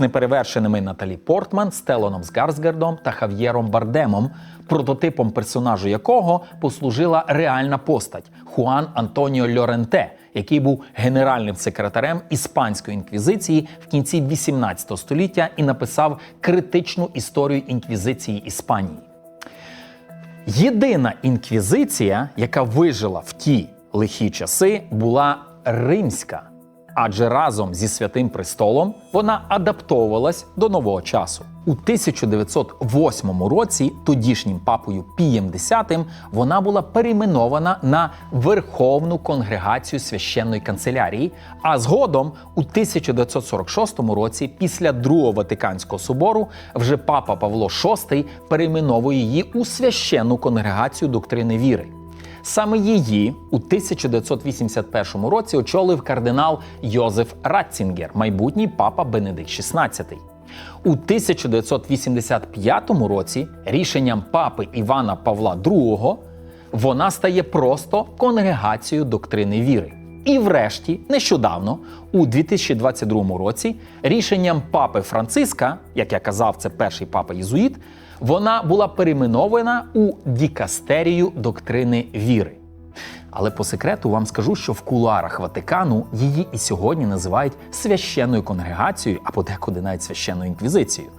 неперевершеними Наталі Портман, Стелоном Скарсгардом та Хав'єром Бардемом, прототипом персонажу якого послужила реальна постать Хуан Антоніо Льоренте, який був генеральним секретарем іспанської інквізиції в кінці 18 століття і написав критичну історію інквізиції Іспанії. Єдина інквізиція, яка вижила в ті лихі часи, була римська, адже разом зі святим престолом вона адаптовувалась до нового часу. У 1908 році тодішнім папою Пієм X вона була перейменована на Верховну конгрегацію священної канцелярії. А згодом, у 1946 році, після Другого Ватиканського собору, вже папа Павло VI перейменовує її у священну конгрегацію доктрини віри. Саме її у 1981 році очолив кардинал Йозеф Ратцінгер, майбутній папа Бенедикт XVI. У 1985 році рішенням папи Івана Павла II вона стає просто конгрегацією доктрини віри. І врешті, нещодавно, у 2022 році, рішенням папи Франциска, як я казав, це перший папа Єзуїт, вона була перейменована у Дікастерію доктрини віри. Але по секрету вам скажу, що в кулуарах Ватикану її і сьогодні називають священною конгрегацією, а подекуди навіть священною інквізицією.